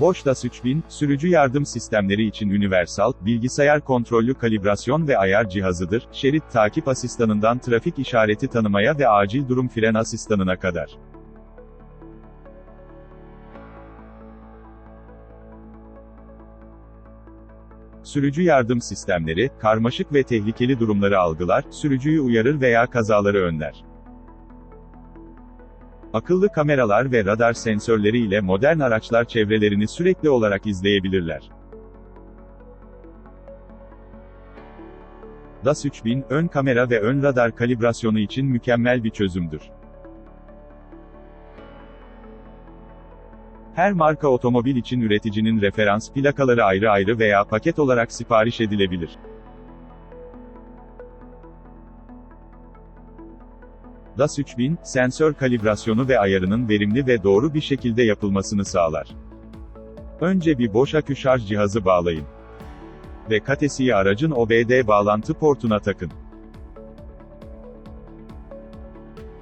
Bosch DAS 3000, sürücü yardım sistemleri için universal, bilgisayar kontrollü kalibrasyon ve ayar cihazıdır, şerit takip asistanından trafik işareti tanımaya ve acil durum fren asistanına kadar. Sürücü yardım sistemleri, karmaşık ve tehlikeli durumları algılar, sürücüyü uyarır veya kazaları önler. Akıllı kameralar ve radar sensörleri ile modern araçlar çevrelerini sürekli olarak izleyebilirler. DAS 3000, ön kamera ve ön radar kalibrasyonu için mükemmel bir çözümdür. Her marka otomobil için üreticinin referans plakaları ayrı ayrı veya paket olarak sipariş edilebilir. DAS 3000, sensör kalibrasyonu ve ayarının verimli ve doğru bir şekilde yapılmasını sağlar. Önce bir boş akü şarj cihazı bağlayın. Ve katesiyi aracın OBD bağlantı portuna takın.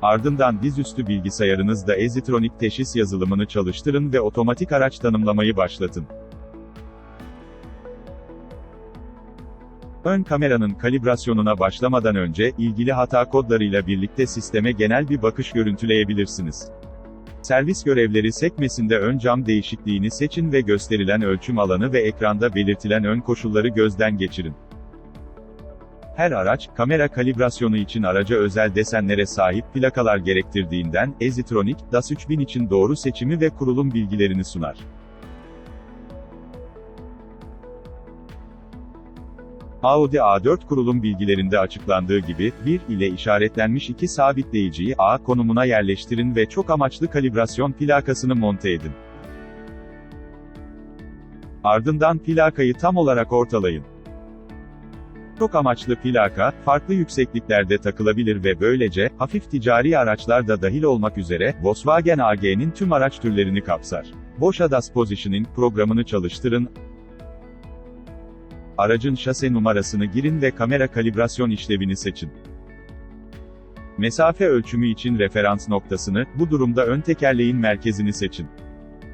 Ardından dizüstü bilgisayarınızda Ezitronik teşhis yazılımını çalıştırın ve otomatik araç tanımlamayı başlatın. Ön kameranın kalibrasyonuna başlamadan önce, ilgili hata kodlarıyla birlikte sisteme genel bir bakış görüntüleyebilirsiniz. Servis görevleri sekmesinde ön cam değişikliğini seçin ve gösterilen ölçüm alanı ve ekranda belirtilen ön koşulları gözden geçirin. Her araç, kamera kalibrasyonu için araca özel desenlere sahip plakalar gerektirdiğinden, Ezitronik, DAS 3000 için doğru seçimi ve kurulum bilgilerini sunar. Audi A4 kurulum bilgilerinde açıklandığı gibi, 1 ile işaretlenmiş iki sabitleyiciyi A konumuna yerleştirin ve çok amaçlı kalibrasyon plakasını monte edin. Ardından plakayı tam olarak ortalayın. Çok amaçlı plaka, farklı yüksekliklerde takılabilir ve böylece, hafif ticari araçlar da dahil olmak üzere, Volkswagen AG'nin tüm araç türlerini kapsar. Bosch ADAS Positioning programını çalıştırın, aracın şase numarasını girin ve kamera kalibrasyon işlevini seçin. Mesafe ölçümü için referans noktasını, bu durumda ön tekerleğin merkezini seçin.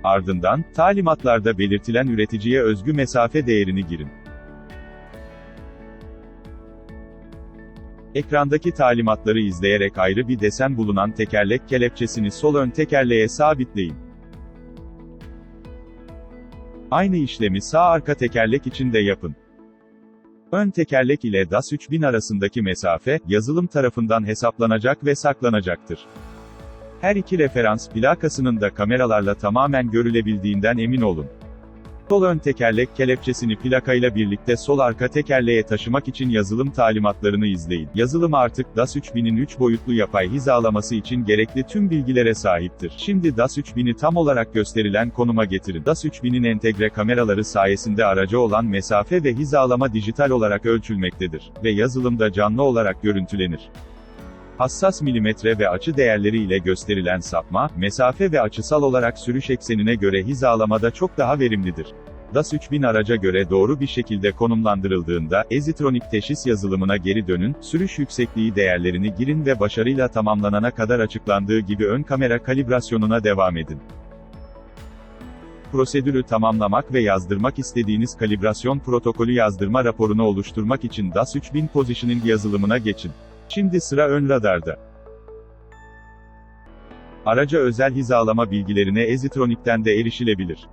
Ardından, talimatlarda belirtilen üreticiye özgü mesafe değerini girin. Ekrandaki talimatları izleyerek ayrı bir desen bulunan tekerlek kelepçesini sol ön tekerleğe sabitleyin. Aynı işlemi sağ arka tekerlek için de yapın. Ön tekerlek ile DAS 3000 arasındaki mesafe, yazılım tarafından hesaplanacak ve saklanacaktır. Her iki referans plakasının da kameralarla tamamen görülebildiğinden emin olun. Sol ön tekerlek kelepçesini plakayla birlikte sol arka tekerleğe taşımak için yazılım talimatlarını izleyin. Yazılım artık DAS 3000'in 3 boyutlu yapay hizalaması için gerekli tüm bilgilere sahiptir. Şimdi DAS 3000'i tam olarak gösterilen konuma getirin. DAS 3000'in entegre kameraları sayesinde araca olan mesafe ve hizalama dijital olarak ölçülmektedir ve yazılımda canlı olarak görüntülenir. Hassas milimetre ve açı değerleri ile gösterilen sapma, mesafe ve açısal olarak sürüş eksenine göre hizalamada çok daha verimlidir. DAS 3000 araca göre doğru bir şekilde konumlandırıldığında, Ezitronik teşhis yazılımına geri dönün, sürüş yüksekliği değerlerini girin ve başarıyla tamamlanana kadar açıklandığı gibi ön kamera kalibrasyonuna devam edin. Prosedürü tamamlamak ve yazdırmak istediğiniz kalibrasyon protokolü yazdırma raporunu oluşturmak için DAS 3000 Positioning yazılımına geçin. Şimdi sıra ön radarda. Araca özel hizalama bilgilerine Ezitronik'ten de erişilebilir.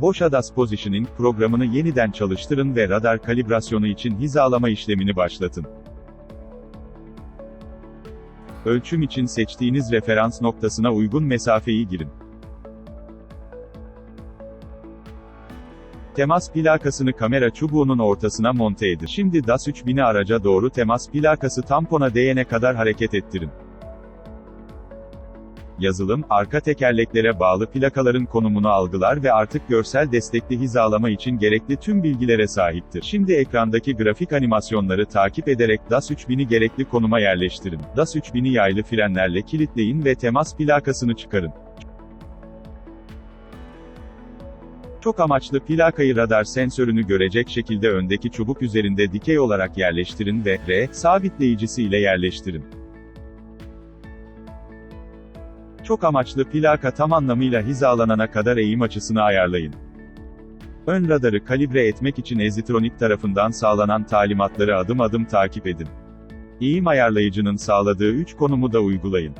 Bosch ADAS Positioning programını yeniden çalıştırın ve radar kalibrasyonu için hizalama işlemini başlatın. Ölçüm için seçtiğiniz referans noktasına uygun mesafeyi girin. Temas plakasını kamera çubuğunun ortasına monte edin. Şimdi DAS 3000'i araca doğru temas plakası tampona değene kadar hareket ettirin. Yazılım, arka tekerleklere bağlı plakaların konumunu algılar ve artık görsel destekli hizalama için gerekli tüm bilgilere sahiptir. Şimdi ekrandaki grafik animasyonları takip ederek DAS 3000'i gerekli konuma yerleştirin. DAS 3000'i yaylı frenlerle kilitleyin ve temas plakasını çıkarın. Çok amaçlı plakayı radar sensörünü görecek şekilde öndeki çubuk üzerinde dikey olarak yerleştirin ve R sabitleyicisi ile yerleştirin. Çok amaçlı plaka tam anlamıyla hizalanana kadar eğim açısını ayarlayın. Ön radarı kalibre etmek için Ezitronik tarafından sağlanan talimatları adım adım takip edin. Eğim ayarlayıcının sağladığı 3 konumu da uygulayın.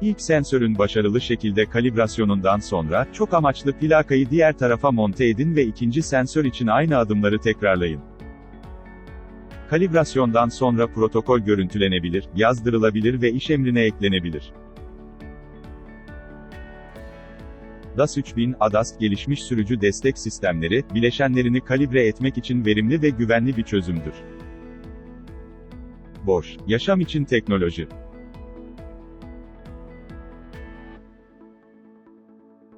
İlk sensörün başarılı şekilde kalibrasyonundan sonra, çok amaçlı plakayı diğer tarafa monte edin ve ikinci sensör için aynı adımları tekrarlayın. Kalibrasyondan sonra protokol görüntülenebilir, yazdırılabilir ve iş emrine eklenebilir. DAS 3000, ADAS, gelişmiş sürücü destek sistemleri, bileşenlerini kalibre etmek için verimli ve güvenli bir çözümdür. Boş, yaşam için teknoloji.